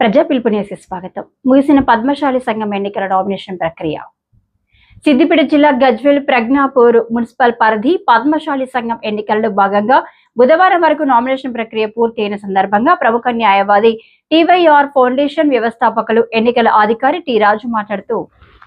ప్రజా పిలుపునేసి స్వాగతం. ముగిసిన పద్మశాలి సంఘం ఎన్నికల నామినేషన్ ప్రక్రియ. సిద్దిపేట జిల్లా గజ్వేల్ ప్రజ్ఞాపూర్ మున్సిపల్ పరిధి పద్మశాలి సంఘం ఎన్నికల్లో భాగంగా బుధవారం వరకు నామినేషన్ ప్రక్రియ పూర్తి అయిన సందర్భంగా ప్రముఖ న్యాయవాది టీవైఆర్ ఫౌండేషన్ వ్యవస్థాపకులు ఎన్నికల అధికారి టి రాజు మాట్లాడుతూ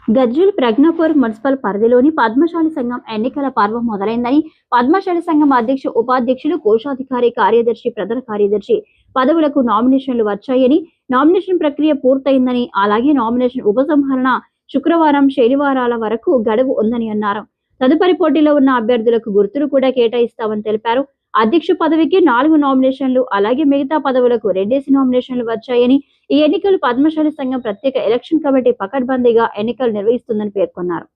గజ్వేల్ ప్రజ్ఞాపూర్ మున్సిపల్ పరిధిలోని పద్మశాలి సంఘం ఎన్నికల పర్వం మొదలైందని పద్మశాలి సంఘం అధ్యక్ష ఉపాధ్యక్షులు కోశాధికారి కార్యదర్శి ప్రధాన కార్యదర్శి పదవులకు నామినేషన్లు వచ్చాయని నామినేషన్ ప్రక్రియ పూర్తయిందని అలాగే నామినేషన్ ఉపసంహరణ శుక్రవారం శనివారాల వరకు గడువు ఉందని అన్నారు. తదుపరి పోటీలో ఉన్న అభ్యర్థులకు గుర్తులు కూడా కేటాయిస్తామని తెలిపారు. అధ్యక్ష పదవికి నాలుగు నామినేషన్లు అలాగే మిగతా పదవులకు రెండేసి నామినేషన్లు వచ్చాయని ఈ ఎన్నికలు పద్మశాలి సంఘం ప్రత్యేక ఎలక్షన్ కమిటీ పకడ్బందీగా ఎన్నికలు నిర్వహిస్తుందని పేర్కొన్నారు.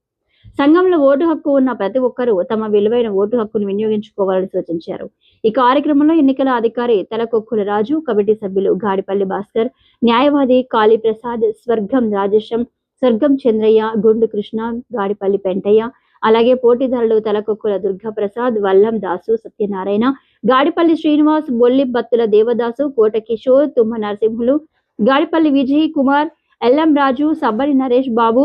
సంఘంలో ఓటు హక్కు ఉన్న ప్రతి ఒక్కరూ తమ విలువైన ఓటు హక్కును వినియోగించుకోవాలని సూచించారు. ఈ కార్యక్రమంలో ఎన్నికల అధికారి తలకొక్కుల రాజు కమిటీ సభ్యులు గాడిపల్లి భాస్కర్ న్యాయవాది కాళీ ప్రసాద్ స్వర్గం రాజేశం స్వర్గం చంద్రయ్య గుండు కృష్ణ గాడిపల్లి పెంటయ్య అలాగే పోటీదారులు తలకొక్కుల దుర్గాప్రసాద్ వల్లం దాసు సత్యనారాయణ గాడిపల్లి శ్రీనివాస్ బొల్లి బత్తుల దేవదాసు కోట కిషోర్ తుమ్మ నరసింహులు గాడిపల్లి విజయ్ కుమార్ ఎల్ఎం రాజు సబ్బరి నరేష్ బాబు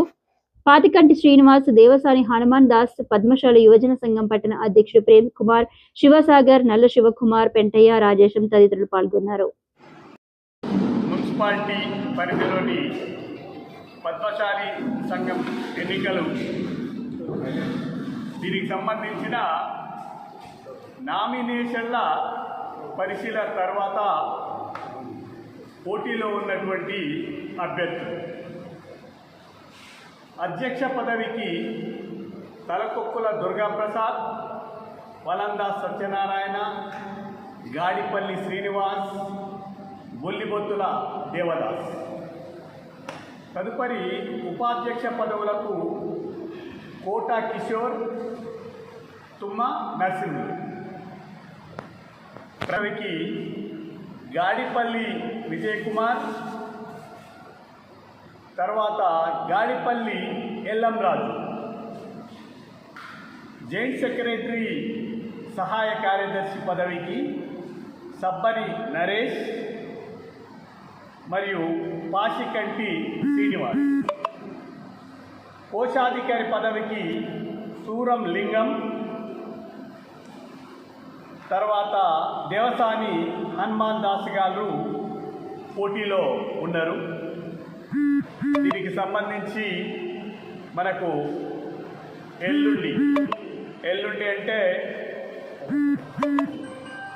పాతికంటి శ్రీనివాస్ దేవసాని హనుమాన్ దాస్ పద్మశాల యువజన సంఘం పట్టణ అధ్యక్షుడు ప్రేమ్ కుమార్ శివసాగర్ నల్ల శివకుమార్ పెంటయ్య రాజేశం తదితరులు పాల్గొన్నారు. మున్సిపాలిటీ పరిధిలోని పద్మశాలి సంఘం ఎన్నికలు. దీనికి సంబంధించిన నామినేషన్ల పరిశీలన తర్వాత పోటీలో ఉన్నటువంటి అభ్యర్థులు. అధ్యక్ష పదవికి తలకొక్కుల దుర్గాప్రసాద్ వలంద సత్యనారాయణ గాడిపల్లి శ్రీనివాస్ బొల్లిబొత్తుల దేవదాస్. తదుపరి ఉపాధ్యక్ష పదవులకు కోట కిషోర్ తుమ్మ నరసింహులు పదవికి గాడిపల్లి విజయ్ కుమార్ తర్వాత Gadipalli LM Raju. Joint secretary సహాయ కార్యదర్శి పదవికి సబ్బరి నరేష్ మరియు పాషికంటి శ్రీనివాస్. కోశాధికారి పదవికి సూరం లింగం తర్వాత దేవసాని హనుమాన్ దాస్ గారు పోటీలో ఉన్నారు. దీనికి సంబంధించి మనకు ఎల్లుండి. ఎల్లుండి అంటే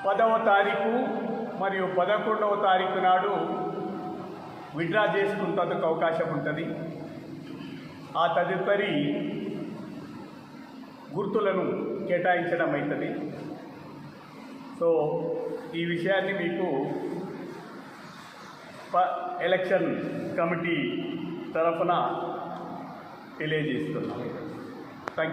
పదవ తారీఖు మరియు పదకొండవ తారీఖు నాడు విడ్రా చేసుకుంటందుకు అవకాశం ఉంటుంది. ఆ తదుపరి గుర్తులను కేటాయించడం అవుతుంది. సో ఈ విషయాన్ని మీకు ఎలక్షన్ కమిటీ తరఫున తెలియజేస్తున్నాం. Thank you